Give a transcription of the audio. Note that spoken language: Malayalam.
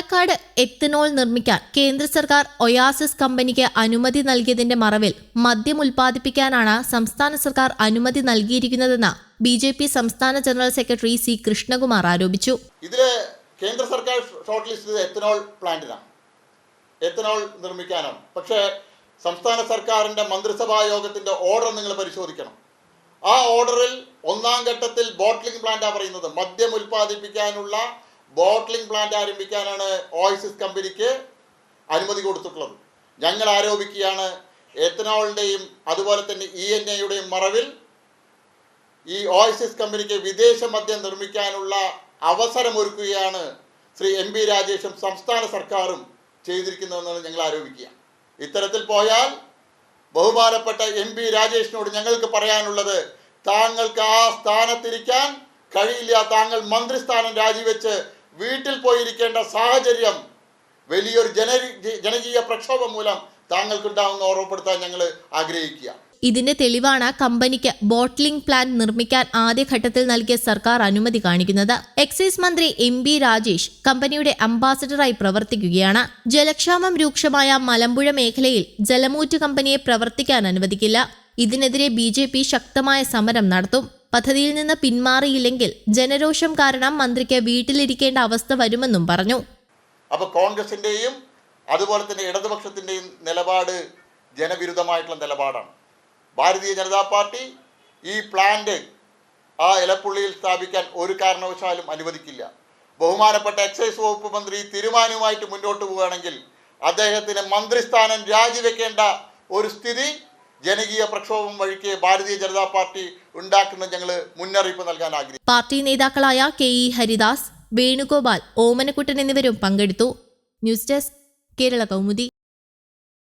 പാലക്കാട് എത്തനോൾ നിർമ്മിക്കാൻ കേന്ദ്ര സർക്കാർ ഒയാസിസ് കമ്പനിക്ക് അനുമതി നൽകിയതിന്റെ മറവിൽ മദ്യം ഉൽപ്പാദിപ്പിക്കാനാണ് സംസ്ഥാന സർക്കാർ അനുമതി നൽകിയിരിക്കുന്നതെന്ന് ബി ജെ പി സംസ്ഥാന ജനറൽ സെക്രട്ടറി സി കൃഷ്ണകുമാർ ആരോപിച്ചു. ഇതിലെ കേന്ദ്ര സർക്കാർ ഷോർട്ട് ലിസ്റ്റ് എത്തനോൾ പ്ലാന്റിനാണ്. എത്തനോൾ നിർമ്മിക്കാനാണ്. പക്ഷേ സംസ്ഥാന സർക്കാരിന്റെ മന്ത്രിസഭാ യോഗത്തിന്റെ ഓർഡർ നിങ്ങൾ പരിശോധിക്കണം. ആ ഓർഡറിൽ ഒന്നാം ഘട്ടത്തിൽ ബോട്ട്ലിംഗ് പ്ലാന്റാണ് പറയുന്നത്. മദ്യം ഉൽപ്പാദിപ്പിക്കാനുള്ള ബോട്ട്ലിംഗ് പ്ലാന്റ് ആരംഭിക്കാനാണ് ഓയിസിസ് കമ്പനിക്ക് അനുമതി കൊടുത്തിട്ടുള്ളത്. ഞങ്ങൾ ആരോപിക്കുകയാണ് എത്തനോളിന്റെയും അതുപോലെ തന്നെ ഇ എൻ എയുടെയും മറവിൽ ഈ ഓയിസിസ് കമ്പനിക്ക് വിദേശ മദ്യം നിർമ്മിക്കാനുള്ള അവസരമൊരുക്കുകയാണ് ശ്രീ എം പി രാജേഷും സംസ്ഥാന സർക്കാരും ചെയ്തിരിക്കുന്നതെന്നാണ് ഞങ്ങൾ ആരോപിക്കുക. ഇത്തരത്തിൽ പോയാൽ ബഹുമാനപ്പെട്ട എം പി രാജേഷിനോട് ഞങ്ങൾക്ക് പറയാനുള്ളത് താങ്കൾക്ക് ആ സ്ഥാനത്തിരിക്കാൻ കഴിയില്ല. താങ്കൾ മന്ത്രിസ്ഥാനം രാജിവെച്ച് വീട്ടിൽ പോയിരിക്കേണ്ട സാഹചര്യം വലിയൊരു ജന ജനകീയ പ്രക്ഷോഭം മൂലം താങ്കൾക്കുണ്ടാവുന്ന ഓർമ്മപ്പെടുത്താൻ ഞങ്ങൾ ആഗ്രഹിക്കുക. ഇതിന്റെ തെളിവാണ് കമ്പനിക്ക് ബോട്ട്ലിംഗ് പ്ലാന്റ് നിർമ്മിക്കാൻ ആദ്യഘട്ടത്തിൽ നൽകിയ സർക്കാർ അനുമതി കാണിക്കുന്നത്. എക്സൈസ് മന്ത്രി എം ബി രാജേഷ് കമ്പനിയുടെ അംബാസഡറായി പ്രവർത്തിക്കുകയാണ്. ജലക്ഷാമം രൂക്ഷമായ മലമ്പുഴ മേഖലയിൽ ജലമൂറ്റ് കമ്പനിയെ പ്രവർത്തിക്കാൻ അനുവദിക്കില്ല. ഇതിനെതിരെ ബി ശക്തമായ സമരം നടത്തും. പദ്ധതിയിൽ നിന്ന് പിന്മാറിയില്ലെങ്കിൽ ജനരോഷം കാരണം മന്ത്രിക്ക് വീട്ടിലിരിക്കേണ്ട അവസ്ഥ വരുമെന്നും പറഞ്ഞു. അപ്പോൾ കോൺഗ്രസിന്റെയും അതുപോലെ തന്നെ ഇടതുപക്ഷത്തിന്റെയും നിലപാട് ജനവിരുദ്ധമായിട്ടുള്ള നിലപാടാണ്. ഭാരതീയ ജനതാ പാർട്ടി ഈ പ്ലാന്റ് ആ ഇലപ്പുള്ളിയിൽ സ്ഥാപിക്കാൻ ഒരു കാരണവശാലും അനുവദിക്കില്ല. ബഹുമാനപ്പെട്ട എക്സൈസ് വകുപ്പ് മന്ത്രി തീരുമാനവുമായിട്ട് മുന്നോട്ട് പോവുകയാണെങ്കിൽ അദ്ദേഹത്തിന് മന്ത്രിസ്ഥാനം രാജിവെക്കേണ്ട ഒരു സ്ഥിതി ജനകീയ പ്രക്ഷോഭം വഴിക്ക് ഭാരതീയ ജനതാ പാർട്ടി ഉണ്ടാക്കുന്ന ഞങ്ങൾ മുന്നറിയിപ്പ് നൽകാൻ ആഗ്രഹിക്കുന്നു. പാർട്ടി നേതാക്കളായ കെ ഇ ഹരിദാസ് വേണുഗോപാൽ ഓമനക്കുട്ടൻ എന്നിവരും പങ്കെടുത്തു. News desk Kerala Kaumudi.